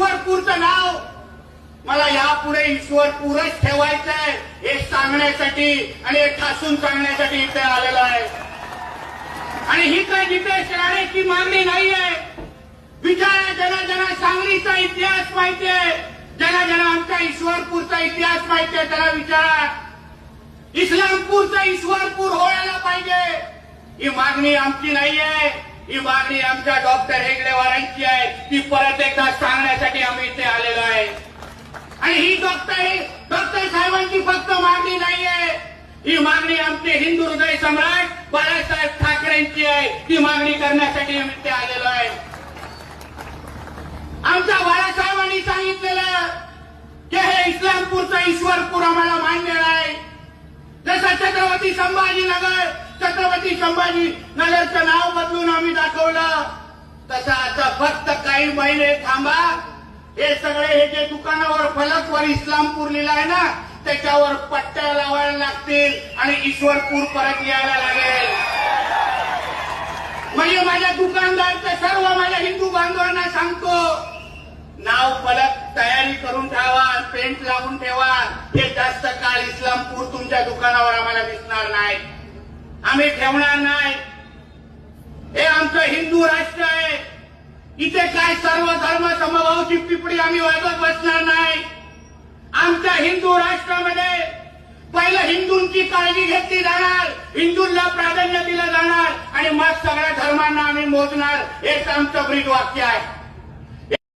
ईश्वरपूरचं नाव. मला यापुढे ईश्वरपूरच ठेवायचंय. हे सांगण्यासाठी आणि हे ठासून सांगण्यासाठी इथे आलेलं आहे. आणि ही काय जिथे शहराची मागणी नाहीये. विचारा ज्यांना ज्यांना सांगलीचा इतिहास माहितीये. ज्यांना ज्यांना आमच्या ईश्वरपूरचा इतिहास माहितीये त्याला विचारा. इस्लामपूरचा ईश्वरपूर व्हायला पाहिजे. ही मागणी आमची नाहीये. ही मागणी आमच्या डॉक्टर हेगडेवारांची आहे ती परत एकदा सांगण्यासाठी आम्ही इथे आलेलो आहे आणि ही डॉक्टर डॉक्टर साहेबांची फक्त मागणी नाहीये. ही मागणी आमचे हिंदू हृदय सम्राट बाळासाहेब ठाकरेंची आहे. ती मागणी करण्यासाठी आम्ही ते आलेलो आहे. आमच्या बाळासाहेबांनी सांगितलेलं की हे इस्लामपूरचा ईश्वरपूर आम्हाला मान्य नाही जसं छत्रपती संभाजीनगर छत्रपती संभाजी नगरचं नाव बदलून आम्ही दाखवलं. तसं आता फक्त काही महिने थांबा. हे सगळे हे जे दुकानावर फलकवर इस्लामपूर आहे ना त्याच्यावर पट्ट्या लावायला लागतील आणि ईश्वरपूर परत यायला लागेल. म्हणजे माझ्या दुकानदारच्या सर्व माझ्या हिंदू बांधवांना सांगतो नाव फलक तयारी करून ठेवा पेंट लावून ठेवा. हे जास्त काळ इस्लामपूर तुमच्या दुकानावर आम्हाला दिसणार नाही. आम्ही ठेवणार नाही. हे आमचं हिंदू राष्ट्र इथे काय सर्व धर्म समभावची पिपडी आम्ही वाजवत बसणार नाही. आमच्या हिंदू राष्ट्रामध्ये पहिलं हिंदूंची काळजी घेतली जाणार हिंदूंना प्राधान्य दिलं जाणार आणि मग सगळ्या धर्मांना आम्ही मोजणार. हेच आमचं ब्रीद वाक्य आहे.